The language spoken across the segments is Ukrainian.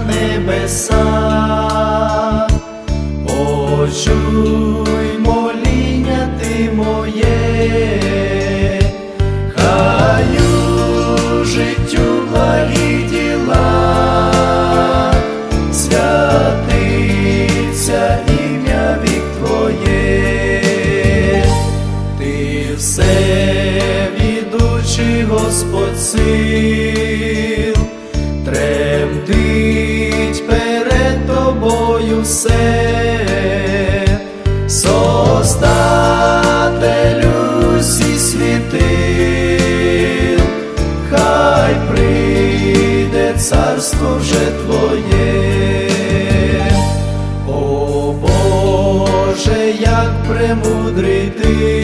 небеса, почуй моління ти моє, хаю життю благі діла, святиться ім'я вік Твоє, ти все відучий Господь сил. Tres. Все, Создателю всі світил, хай прийде царство вже Твоє. О Боже, як премудрий ти,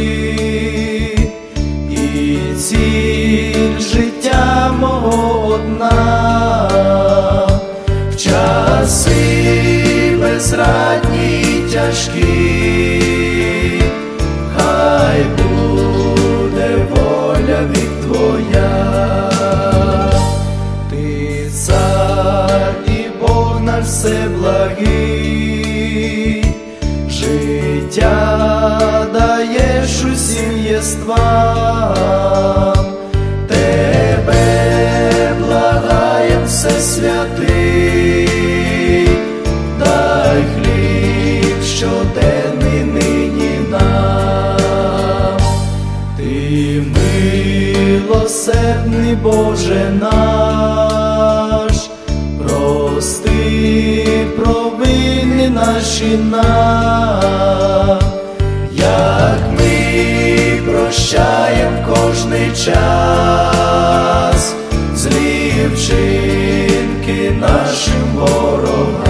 безрадні тяжкі, хай буде воля від Твоя, ти цар і Бог наш все благий, життя даєш усім єствам, Боже наш, прости провини наші нам, як ми прощаєм кожний час, злі вчинки нашим ворогам,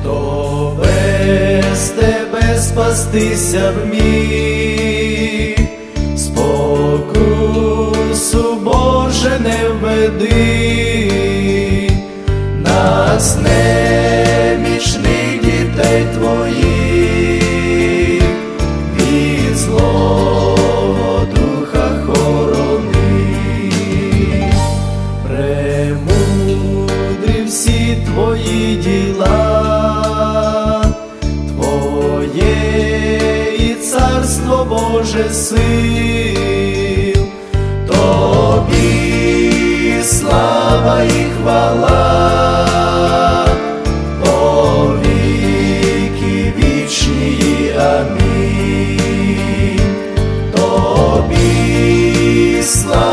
хто без тебе спастися вміг, Боже не введи, нас немічних дітей твоїх, від злого духа хорони, премудрі всі твої діла, Твоє і царство Боже сил, тобі Тобі слава и хвала, по віки вічні, амінь. Тобі слава.